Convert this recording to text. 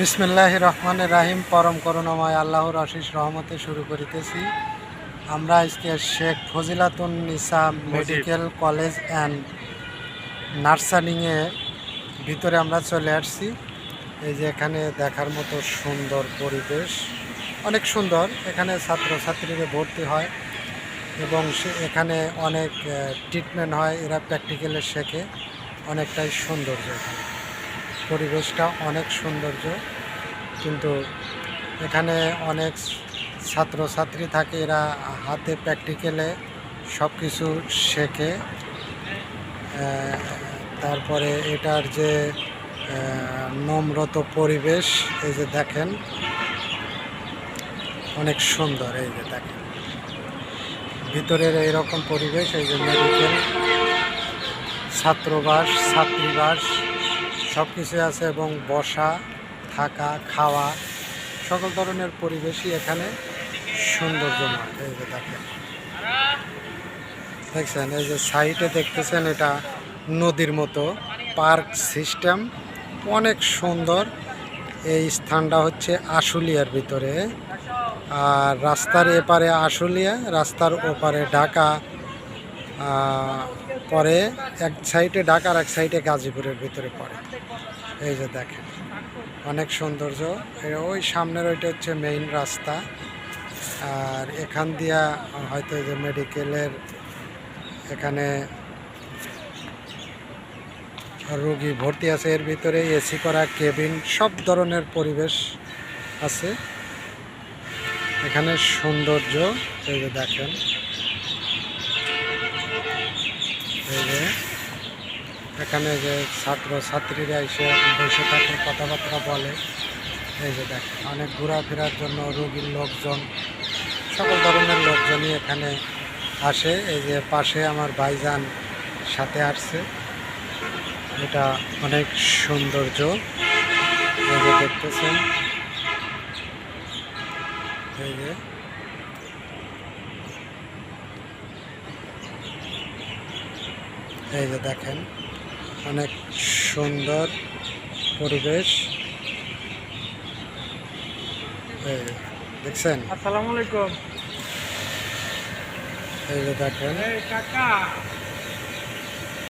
বিসমিল্লাহ রহমান রাহিম, পরম করুণাময় আল্লাহর আশিস রহমতে শুরু করিতেছি। আমরা আজকে শেখ ফজিলাতুন নিসা মেডিকেল কলেজ অ্যান্ড নার্সারিংয়ে ভিতরে আমরা চলে আসছি। এই যে এখানে দেখার মতো সুন্দর পরিবেশ। অনেক সুন্দর, এখানে ছাত্রছাত্রীরা ভর্তি হয় এবং এখানে অনেক ট্রিটমেন্ট হয়, এরা প্র্যাকটিক্যালে শেখে। অনেকটাই সৌন্দর্য এখানে। পরিবেশটা অনেক সৌন্দর্য, কিন্তু এখানে অনেক ছাত্রছাত্রী থাকে, এরা হাতে প্র্যাকটিক্যালে সব কিছু শেখে তারপরে এটার যে নম্রত পরিবেশ, এই যে দেখেন, অনেক সুন্দর, এই যে দেখেন। ভিতরের এইরকম পরিবেশ, এই যে মেডিকেল ছাত্রবাস, ছাত্রীবাস সব কিছু আছে এবং বসা, থাকা, খাওয়া, সকল ধরনের পরিবেশই এখানে সৌন্দর্যময়। এই যে দেখেন। দেখছেন, এই যে সাইডে দেখতেছেন, এটা নদীর মতো পার্ক সিস্টেম। অনেক সুন্দর। এই স্থানটা হচ্ছে আশুলিয়ার ভিতরে। আর রাস্তার এপারে আশুলিয়া, রাস্তার ওপারে ঢাকা পরে এক সাইডে ঢাকার এক সাইডে গাজীপুরের ভিতরে পড়ে। এই যে দেখেন, অনেক সৌন্দর্য। ওই সামনের ওইটা হচ্ছে মেইন রাস্তা। আর এখান দিয়া হয়তো যে মেডিকেলের এখানে রোগী ভর্তি আছে। এর ভিতরে এসি করা কেবিন সব ধরনের পরিবেশ আছে। এখানে সৌন্দর্য, এই যে দেখেন। এই যে এখানে যে ছাত্র, ছাত্রীরা এসে বসে থাকে, কথাবার্তা বলে। এই যে দেখেন, অনেক ঘোরাফেরার জন্য রোগীর লোকজন, সকল ধরনের লোকজনই এখানে আসে। এই যে পাশে আমার ভাইজান সাথে আসছে। এটা অনেক সৌন্দর্য। এই যে দেখতেছেন। এই যে। এই যে দেখেন। অনেক সুন্দর পরিবেশ। দেখছেন? আসসালামু আলাইকুম। এই যে দেখেন। এই কাকা।